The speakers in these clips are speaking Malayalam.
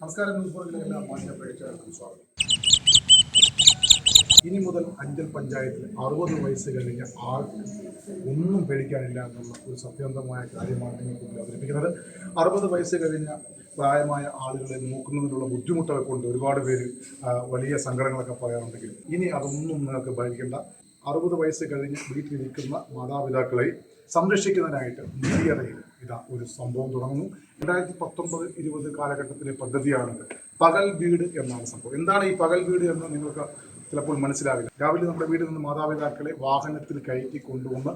നമസ്കാരം. ന്യൂസ് എല്ലാ മാന്യ പ്രേക്ഷകർക്കും സ്വാഗതം. ഇനി മുതൽ അഞ്ചൽ പഞ്ചായത്തിൽ അറുപത് വയസ്സ് കഴിഞ്ഞ ആൾക്ക് ഒന്നും പേടിക്കാനില്ല എന്നുള്ള ഒരു സത്യന്തമായ കാര്യമാണ് നിങ്ങൾക്ക് മുന്നിൽ അവതരിപ്പിക്കുന്നത്. അറുപത് വയസ്സ് കഴിഞ്ഞ പ്രായമായ ആളുകളെ നോക്കുന്നതിനുള്ള ബുദ്ധിമുട്ടൊക്കെ കൊണ്ട് ഒരുപാട് പേര് വലിയ സങ്കടങ്ങളൊക്കെ പറയാറുണ്ടെങ്കിൽ ഇനി അതൊന്നും നിങ്ങൾക്ക് ഭയക്കേണ്ട. അറുപത് വയസ്സ് കഴിഞ്ഞ് വീട്ടിലിരിക്കുന്ന മാതാപിതാക്കളെ സംരക്ഷിക്കുന്നതിനായിട്ട് മീഡിയറയിൽ ഇതാ ഒരു സംഭവം തുടങ്ങുന്നു. രണ്ടായിരത്തി പത്തൊമ്പത് ഇരുപത് കാലഘട്ടത്തിലെ പദ്ധതിയാണിത്. പകൽ വീട് എന്നാണ് സംഭവം. എന്താണ് ഈ പകൽ വീട് എന്ന് നിങ്ങൾക്ക് ചിലപ്പോൾ മനസ്സിലാവില്ല. രാവിലെ നമ്മുടെ വീട്ടിൽ നിന്ന് മാതാപിതാക്കളെ വാഹനത്തിൽ കയറ്റി കൊണ്ടുവന്ന്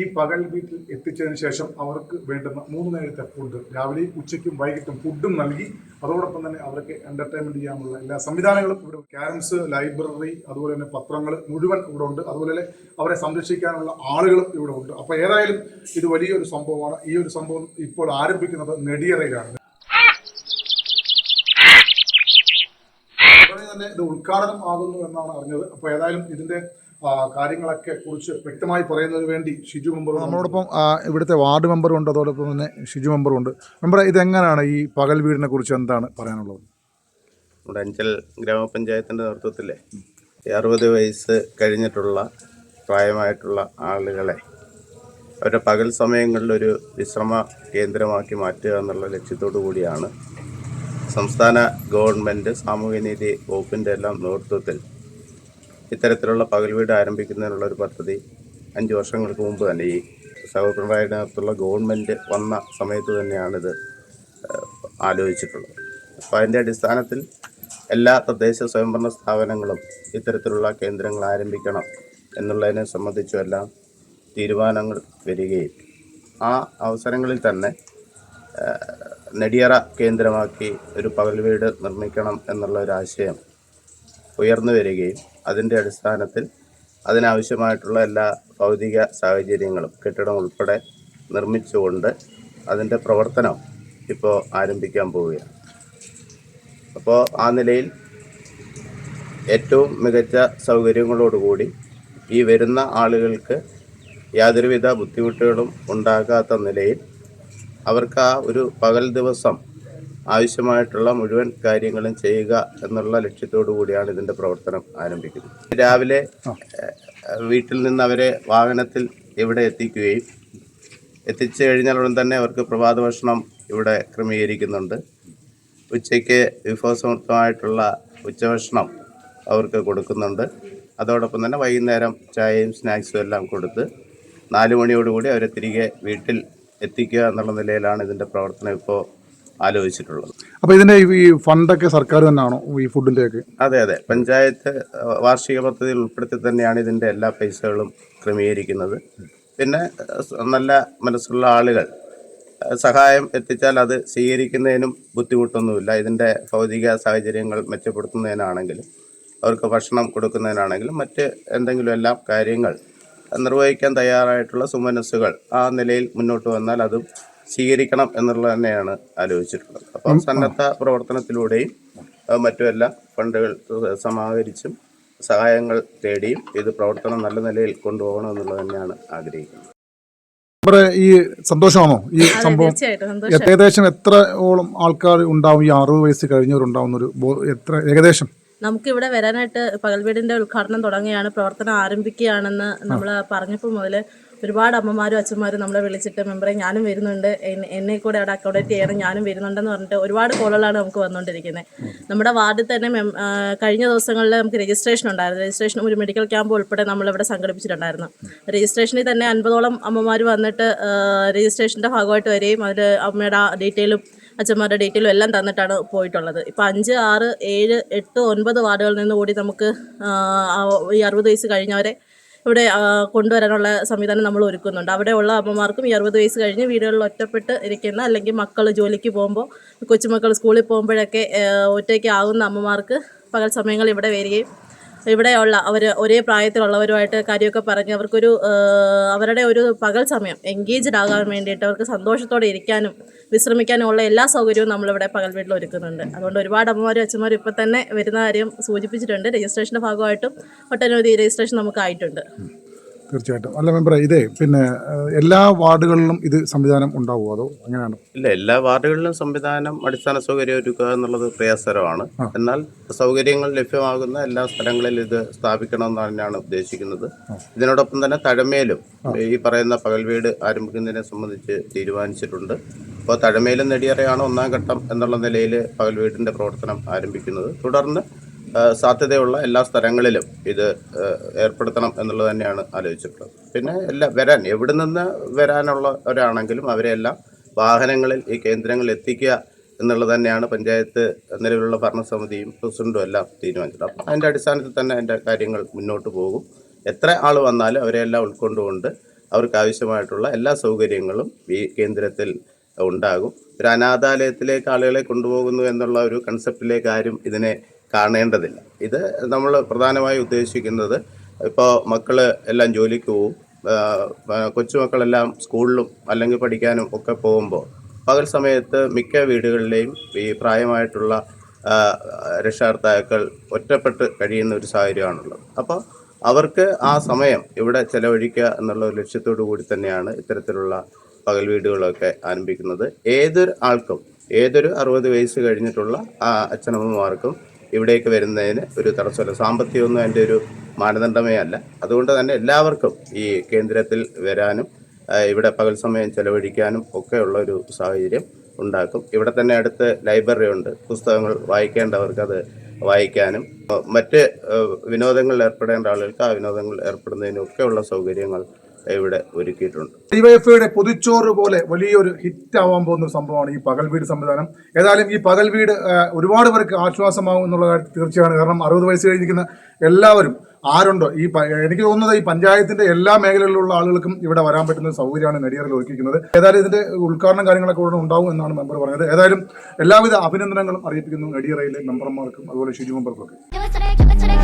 ഈ പകൽ വീട്ടിൽ എത്തിച്ചതിന് ശേഷം അവർക്ക് വേണ്ടുന്ന മൂന്ന് നേരത്തെ ഫുഡ് രാവിലെയും ഉച്ചയ്ക്കും വൈകിട്ടും ഫുഡും നൽകി. അതോടൊപ്പം തന്നെ അവർക്ക് എന്റർടൈൻമെന്റ് ചെയ്യാനുള്ള എല്ലാ സംവിധാനങ്ങളും ഇവിടെ ക്യാരംസ് ലൈബ്രറി അതുപോലെ തന്നെ പത്രങ്ങൾ മുഴുവൻ ഇവിടെ ഉണ്ട്. അതുപോലെ തന്നെ അവരെ സംരക്ഷിക്കാനുള്ള ആളുകളും ഇവിടെ ഉണ്ട്. അപ്പോൾ ഏതായാലും ഇത് വലിയൊരു സംഭവമാണ്. ഈ ഒരു സംഭവം ഇപ്പോൾ ആരംഭിക്കുന്നത് നെടിയറയിലാണ്. തന്നെ ഇത് ഉദ്ഘാടനം ആകുന്നു എന്നാണ് അറിഞ്ഞത്. അപ്പോൾ ഏതായാലും ഇതിന്റെ കാര്യങ്ങളൊക്കെ കുറിച്ച് വ്യക്തമായി പറയുന്നതിന് വേണ്ടി ഷിജു മെമ്പർ നമ്മളോടൊപ്പം ഇവിടുത്തെ വാർഡ് മെമ്പറും ഉണ്ട്. അതോടൊപ്പം തന്നെ ഷിജു മെമ്പറും ഉണ്ട്. മെമ്പർ ഇതെങ്ങനെയാണ് ഈ പകൽ വീടിനെ കുറിച്ച് എന്താണ് പറയാനുള്ളത്? നമ്മുടെ അഞ്ചൽ ഗ്രാമപഞ്ചായത്തിന്റെ നേതൃത്വത്തിൽ അറുപത് വയസ്സ് കഴിഞ്ഞിട്ടുള്ള പ്രായമായിട്ടുള്ള ആളുകളെ അവരുടെ പകൽ സമയങ്ങളിലൊരു വിശ്രമ കേന്ദ്രമാക്കി മാറ്റുക എന്നുള്ള ലക്ഷ്യത്തോടു കൂടിയാണ് സംസ്ഥാന ഗവൺമെന്റ് സാമൂഹ്യനീതി വകുപ്പിന്റെ എല്ലാം നേതൃത്വത്തിൽ ഇത്തരത്തിലുള്ള പകൽ വീട് ആരംഭിക്കുന്നതിനുള്ള ഒരു പദ്ധതി അഞ്ച് വർഷങ്ങൾക്ക് മുമ്പ് തന്നെ ഈ നേതൃത്വമുള്ള ഗവൺമെന്റ് വന്ന സമയത്ത് തന്നെയാണിത് ആലോചിച്ചിട്ടുള്ളത്. അപ്പോൾ അതിന്റെ അടിസ്ഥാനത്തിൽ എല്ലാ തദ്ദേശ സ്വയംഭരണ സ്ഥാപനങ്ങളും ഇത്തരത്തിലുള്ള കേന്ദ്രങ്ങൾ ആരംഭിക്കണം എന്നുള്ളതിനെ സംബന്ധിച്ചും എല്ലാം തീരുമാനങ്ങൾ വരികയും ആ അവസരങ്ങളിൽ തന്നെ നെടിയറ കേന്ദ്രമാക്കി ഒരു പകൽ വീട് നിർമ്മിക്കണം എന്നുള്ള ഒരു ആശയം ഉയർന്നു വരികയും അതിന്റെ അടിസ്ഥാനത്തിൽ അതിനാവശ്യമായിട്ടുള്ള എല്ലാ ഭൗതിക സാഹചര്യങ്ങളും കെട്ടിടം ഉൾപ്പെടെ നിർമ്മിച്ചുകൊണ്ട് അതിന്റെ പ്രവർത്തനം ഇപ്പോൾ ആരംഭിക്കാൻ പോവുകയാണ്. അപ്പോൾ ആ നിലയിൽ ഏറ്റവും മികച്ച സൗകര്യങ്ങളോടുകൂടി ഈ വരുന്ന ആളുകൾക്ക് യാതൊരുവിധ ബുദ്ധിമുട്ടുകളും ഉണ്ടാകാത്ത നിലയിൽ അവർക്ക് ആ ഒരു പകൽ ദിവസം ആവശ്യമായിട്ടുള്ള മുഴുവൻ കാര്യങ്ങളും ചെയ്യുക എന്നുള്ള ലക്ഷ്യത്തോടു കൂടിയാണ് ഇതിന്റെ പ്രവർത്തനം ആരംഭിക്കുന്നത്. രാവിലെ വീട്ടിൽ നിന്ന് അവരെ വാഹനത്തിൽ ഇവിടെ എത്തിക്കുകയും എത്തിച്ചു കഴിഞ്ഞാൽ ഉടൻ തന്നെ അവർക്ക് പ്രഭാത ഭക്ഷണം ഇവിടെ ക്രമീകരിക്കുന്നുണ്ട്. ഉച്ചയ്ക്ക് വിഭവസമൃദ്ധമായിട്ടുള്ള ഉച്ചഭക്ഷണം അവർക്ക് കൊടുക്കുന്നുണ്ട്. അതോടൊപ്പം തന്നെ വൈകുന്നേരം ചായയും സ്നാക്സും എല്ലാം കൊടുത്ത് നാല് മണിയോടുകൂടി അവരെ തിരികെ വീട്ടിൽ എത്തിക്കുക എന്നുള്ള നിലയിലാണ് ഇതിന്റെ പ്രവർത്തനം ഇപ്പോൾ ആലോചിച്ചിട്ടുള്ളത്. അപ്പോൾ ഇതിന്റെ ഈ ഫണ്ടൊക്കെ സർക്കാർ തന്നെയാണോ ഈ ഫുഡിന്റെയൊക്കെ? അതെ അതെ. പഞ്ചായത്ത് വാർഷിക പദ്ധതിയിൽ ഉൾപ്പെടുത്തി തന്നെയാണ് ഇതിന്റെ എല്ലാ പൈസകളും ക്രമീകരിക്കുന്നത്. പിന്നെ നല്ല മനസ്സുള്ള ആളുകൾ സഹായം എത്തിച്ചാൽ അത് സ്വീകരിക്കുന്നതിനും ബുദ്ധിമുട്ടൊന്നുമില്ല. ഇതിന്റെ ഭൗതിക സാഹചര്യങ്ങൾ മെച്ചപ്പെടുത്തുന്നതിനാണെങ്കിലും അവർക്ക് ഭക്ഷണം കൊടുക്കുന്നതിനാണെങ്കിലും മറ്റ് എന്തെങ്കിലും എല്ലാം കാര്യങ്ങൾ നിർവഹിക്കാൻ തയ്യാറായിട്ടുള്ള സുമനസ്സുകൾ ആ നിലയിൽ മുന്നോട്ട് വന്നാൽ അതും സ്വീകരിക്കണം എന്നുള്ളത് തന്നെയാണ് ആലോചിച്ചിട്ടുള്ളത്. അപ്പം സന്നദ്ധ പ്രവർത്തനത്തിലൂടെയും മറ്റുമെല്ലാം ഫണ്ടുകൾ സമാഹരിച്ചും സഹായങ്ങൾ തേടിയും ഇത് പ്രവർത്തനം നല്ല നിലയിൽ കൊണ്ടുപോകണം എന്നുള്ളത് തന്നെയാണ് ആഗ്രഹിക്കുന്നത്. ഈ സന്തോഷമാണോ? ഈ സംഭവം എത്ര ഏകദേശം എത്രയോളം ആൾക്കാർ ഉണ്ടാവും? ഈ അറുപത് വയസ്സ് കഴിഞ്ഞവരുണ്ടാവുന്ന ഒരു എത്ര ഏകദേശം? നമുക്ക് ഇവിടെ വരാനായിട്ട് പകൽവീടിന്റെ ഉദ്ഘാടനം തുടങ്ങിയാണ് പ്രവർത്തനം ആരംഭിക്കുകയാണെന്ന് നമ്മൾ പറഞ്ഞപ്പോൾ മുതൽ ഒരുപാട് അമ്മമാരും അച്ഛന്മാരും നമ്മളെ വിളിച്ചിട്ട് മെമ്പറെ ഞാനും വരുന്നുണ്ട്. എന്നെ- കൂടെ അവിടെ അക്കോമഡേറ്റ് ചെയ്യണം ഞാനും വരുന്നുണ്ടെന്ന് പറഞ്ഞിട്ട് ഒരുപാട് കോളുകളാണ് നമുക്ക് വന്നുകൊണ്ടിരിക്കുന്നത്. നമ്മുടെ വാർഡിൽ തന്നെ കഴിഞ്ഞ ദിവസങ്ങളിൽ നമുക്ക് രജിസ്ട്രേഷൻ ഉണ്ടായിരുന്നു. രജിസ്ട്രേഷൻ ഒരു മെഡിക്കൽ ക്യാമ്പ് ഉൾപ്പെടെ നമ്മളിവിടെ സംഘടിപ്പിച്ചിട്ടുണ്ടായിരുന്നു. രജിസ്ട്രേഷനിൽ തന്നെ അൻപതോളം അമ്മമാർ വന്നിട്ട് രജിസ്ട്രേഷന്റെ ഭാഗമായിട്ട് വരികയും അതിൽ അമ്മയുടെ ഡീറ്റെയിലും അച്ഛന്മാരുടെ ഡീറ്റെയിലും എല്ലാം തന്നിട്ടാണ് പോയിട്ടുള്ളത്. ഇപ്പോൾ അഞ്ച് ആറ് ഏഴ് എട്ട് ഒൻപത് വാർഡുകളിൽ നിന്ന് കൂടി നമുക്ക് ഈ അറുപത് വയസ്സ് കഴിഞ്ഞവരെ ഇവിടെ കൊണ്ടുവരാനുള്ള സംവിധാനം നമ്മൾ ഒരുക്കുന്നുണ്ട്. അവിടെയുള്ള അമ്മമാർക്കും ഈ അറുപത് വയസ്സ് കഴിഞ്ഞ് വീടുകളിൽ ഒറ്റപ്പെട്ട് ഇരിക്കുന്ന അല്ലെങ്കിൽ മക്കൾ ജോലിക്ക് പോകുമ്പോൾ കൊച്ചുമക്കൾ സ്കൂളിൽ പോകുമ്പോഴൊക്കെ ആ, ഒറ്റയ്ക്ക് ആകുന്ന അമ്മമാർക്ക് പകൽ സമയങ്ങൾ ഇവിടെ വരികയും ഇവിടെയുള്ള അവർ ഒരേ പ്രായത്തിലുള്ളവരുമായിട്ട് കാര്യമൊക്കെ പറഞ്ഞ് അവർക്കൊരു അവരുടെ ഒരു പകൽ സമയം എൻഗേജ്ഡ് ആകാൻ വേണ്ടിയിട്ട് അവർക്ക് സന്തോഷത്തോടെ ഇരിക്കാനും വിശ്രമിക്കാനും ഉള്ള എല്ലാ സൗകര്യവും നമ്മളിവിടെ പകൽ വീട്ടിൽ ഒരുക്കുന്നുണ്ട്. അതുകൊണ്ട് ഒരുപാട് അമ്മമാരും അച്ഛന്മാരും ഇപ്പം തന്നെ വരുന്ന കാര്യം സൂചിപ്പിച്ചിട്ടുണ്ട്. രജിസ്ട്രേഷന്റെ ഭാഗമായിട്ടും ഒട്ടനവധി രജിസ്ട്രേഷൻ നമുക്കായിട്ടുണ്ട് തീർച്ചയായിട്ടും. അല്ല മെമ്പറെ ഇതേ പിന്നെ എല്ലാ വാർഡുകളിലും ഇത് സംവിധാനം ഉണ്ടാവുമോ? അതോ അങ്ങനെയാണ് ഇല്ല എല്ലാ വാർഡുകളിലും സംവിധാനം അടിസ്ഥാന സൗകര്യം ഒരുക്കുക എന്നുള്ളത് പ്രയാസകരമാണ്. എന്നാൽ സൗകര്യങ്ങൾ ലഭ്യമാകുന്ന എല്ലാ സ്ഥലങ്ങളിലും ഇത് സ്ഥാപിക്കണമെന്ന് തന്നെയാണ് ഉദ്ദേശിക്കുന്നത്. ഇതിനോടൊപ്പം തന്നെ തഴമേലും ഈ പറയുന്ന പകൽവീട് ആരംഭിക്കുന്നതിനെ സംബന്ധിച്ച് തീരുമാനിച്ചിട്ടുണ്ട്. അപ്പോൾ തഴമേലും നെടിയറയാണ് ഒന്നാം ഘട്ടം എന്നുള്ള നിലയിൽ പകൽ വീടിന്റെ പ്രവർത്തനം ആരംഭിക്കുന്നത്. തുടർന്ന് സാധ്യതയുള്ള എല്ലാ സ്ഥലങ്ങളിലും ഇത് ഏർപ്പെടുത്തണം എന്നുള്ളത് തന്നെയാണ് ആലോചിച്ചിട്ടുള്ളത്. പിന്നെ എല്ലാ വരാൻ എവിടെ നിന്ന് വരാനുള്ളവരാണെങ്കിലും അവരെല്ലാം വാഹനങ്ങളിൽ ഈ കേന്ദ്രങ്ങളിൽ എത്തിക്കുക എന്നുള്ളത് തന്നെയാണ് പഞ്ചായത്ത് നിലവിലുള്ള ഭരണസമിതിയും പ്രസിഡന്റും എല്ലാം തീരുമാനിച്ചത്. അപ്പം അതിന്റെ അടിസ്ഥാനത്തിൽ തന്നെ അതിന്റെ കാര്യങ്ങൾ മുന്നോട്ട് പോകും. എത്ര ആൾ വന്നാലും അവരെല്ലാം ഉൾക്കൊണ്ടുകൊണ്ട് അവർക്ക് ആവശ്യമായിട്ടുള്ള എല്ലാ സൗകര്യങ്ങളും ഈ കേന്ദ്രത്തിൽ ഉണ്ടാകും. ഒരു അനാഥാലയത്തിലേക്ക് ആളുകളെ കൊണ്ടുപോകുന്നു എന്നുള്ള ഒരു കൺസെപ്റ്റിലേക്ക് ആരും ഇതിനെ കാണേണ്ടതില്ല. ഇത് നമ്മൾ പ്രധാനമായി ഉദ്ദേശിക്കുന്നത് ഇപ്പോൾ മക്കൾ എല്ലാം ജോലിക്ക് പോവും. കൊച്ചുമക്കളെല്ലാം സ്കൂളിലും അല്ലെങ്കിൽ പഠിക്കാനും ഒക്കെ പോകുമ്പോൾ പകൽ സമയത്ത് മിക്ക വീടുകളിലെയും ഈ പ്രായമായിട്ടുള്ള രക്ഷാർത്താക്കൾ ഒറ്റപ്പെട്ട് കഴിയുന്ന ഒരു സാഹചര്യമാണുള്ളത്. അപ്പോൾ അവർക്ക് ആ സമയം ഇവിടെ ചെലവഴിക്കുക എന്നുള്ള ഒരു ലക്ഷ്യത്തോടു കൂടി തന്നെയാണ് ഇത്തരത്തിലുള്ള പകൽ വീടുകളൊക്കെ ആരംഭിക്കുന്നത്. ഏതൊരു ആൾക്കും ഏതൊരു അറുപത് വയസ്സ് കഴിഞ്ഞിട്ടുള്ള ആ അച്ഛനമ്മമാർക്കും ഇവിടേക്ക് വരുന്നതിന് ഒരു തടസ്സമില്ല. സാമ്പത്തികമൊന്നും അതിന്റെ ഒരു മാനദണ്ഡമേ അല്ല. അതുകൊണ്ട് തന്നെ എല്ലാവർക്കും ഈ കേന്ദ്രത്തിൽ വരാനും ഇവിടെ പകൽ സമയം ചെലവഴിക്കാനും ഒക്കെയുള്ള ഒരു സാഹചര്യം ഉണ്ടാക്കും. ഇവിടെ തന്നെ അടുത്ത് ലൈബ്രറി ഉണ്ട്. പുസ്തകങ്ങൾ വായിക്കേണ്ടവർക്ക് അത് വായിക്കാനും മറ്റ് വിനോദങ്ങളിൽ ഏർപ്പെടേണ്ട ആളുകൾക്ക് ആ വിനോദങ്ങളിൽ ഏർപ്പെടുന്നതിനും ഒക്കെയുള്ള സൗകര്യങ്ങൾ ഇവിടെ ഒരുക്കിയിട്ടുണ്ട്. ഡിവൈഎഫ്ഐയുടെ പൊതിച്ചോറ് പോലെ വലിയൊരു ഹിറ്റ് ആവാൻ പോകുന്ന ഒരു സംഭവമാണ് ഈ പകൽ വീട് സംവിധാനം. ഏതായാലും ഈ പകൽ വീട് ഒരുപാട് പേർക്ക് ആശ്വാസമാകും എന്നുള്ള കാര്യം തീർച്ചയാണ് കാരണം അറുപത് വയസ്സ് കഴിഞ്ഞിരിക്കുന്ന എല്ലാവരും ആരുണ്ടോ? ഈ എനിക്ക് തോന്നുന്നത് ഈ പഞ്ചായത്തിന്റെ എല്ലാ മേഖലകളിലുള്ള ആളുകൾക്കും ഇവിടെ വരാൻ പറ്റുന്ന സൗകര്യമാണ് നെടിയറിൽ ഒരുക്കിയിരിക്കുന്നത്. ഏതായാലും ഇതിന്റെ ഉദ്ഘാടനം കാര്യങ്ങളൊക്കെ ഉടനെ ഉണ്ടാവും എന്നാണ് മെമ്പർ പറഞ്ഞത്. ഏതായാലും എല്ലാവിധ അഭിനന്ദനങ്ങളും അറിയിപ്പിക്കുന്നു നെടിയറയിലെ മെമ്പർമാർക്കും അതുപോലെ ഷിജു മെമ്പർക്കും ഒക്കെ